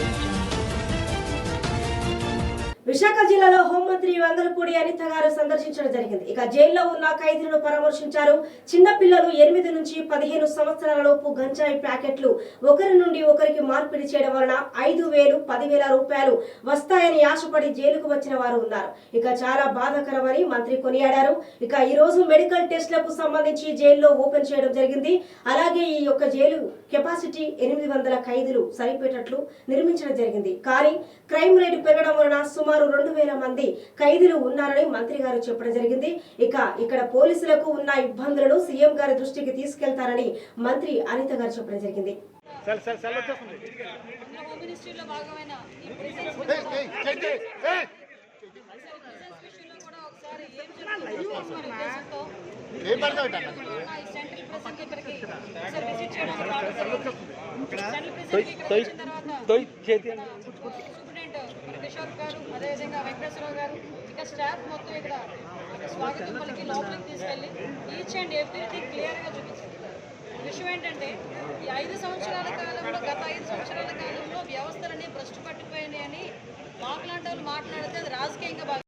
Thank you. Visakha జిల్లాలో హోంమంత్రి వందలపూడి అనిత గారు సందర్శించడం జరిగింది. ఇక జైల్లో ఉన్న ఖైదీలను పరామర్శించారు. చిన్న పిల్లలు ఎనిమిది నుంచి పదిహేను సంవత్సరాలలోపు గంజాయి ప్యాకెట్లు ఒకరి నుండి ఒకరికి మార్పిడి చేయడం వలన ఐదు వేలు పదివేల రూపాయలు వస్తాయని ఆశపడి జైలుకు వచ్చిన వారు ఉన్నారు. ఇక చాలా బాధాకరమని మంత్రి కొనియాడారు. ఇక ఈ రోజు మెడికల్ టెస్ట్లకు సంబంధించి జైల్లో ఓపెన్ చేయడం జరిగింది. అలాగే ఈ యొక్క జైలు కెపాసిటీ ఎనిమిది వందల ఖైదీలు సరిపోయేటట్లు నిర్మించడం జరిగింది. కానీ క్రైమ్ రేటు పెరగడం వలన సుమారు రెండు వేల మంది ఖైదీలు ఉన్నారని మంత్రి గారు చెప్పడం జరిగింది ఇక ఇక్కడ పోలీసులకు ఉన్న ఇబ్బందులను సీఎం గారి దృష్టికి తీసుకెళ్తారని మంత్రి అనిత గారు చెప్పడం జరిగింది సెల్ ప్రెసిడెంట్ కిషోర్ గారు అదేవిధంగా వెంకటేశ్వరరావు గారు ఇక స్టాఫ్ మొత్తం ఇక్కడ స్వాగతం పలికి లోపలికి తీసుకెళ్ళి ఈచ్ అండ్ ఎవ్రీథింగ్ క్లియర్గా చూపించారు. విషయం ఏంటంటే ఈ ఐదు సంవత్సరాల కాలంలో గత ఐదు సంవత్సరాల కాలంలో వ్యవస్థలన్నీ భ్రష్టు పట్టిపోయినాయని అని మాకు వాళ్ళు మాట్లాడితే అది రాజకీయంగా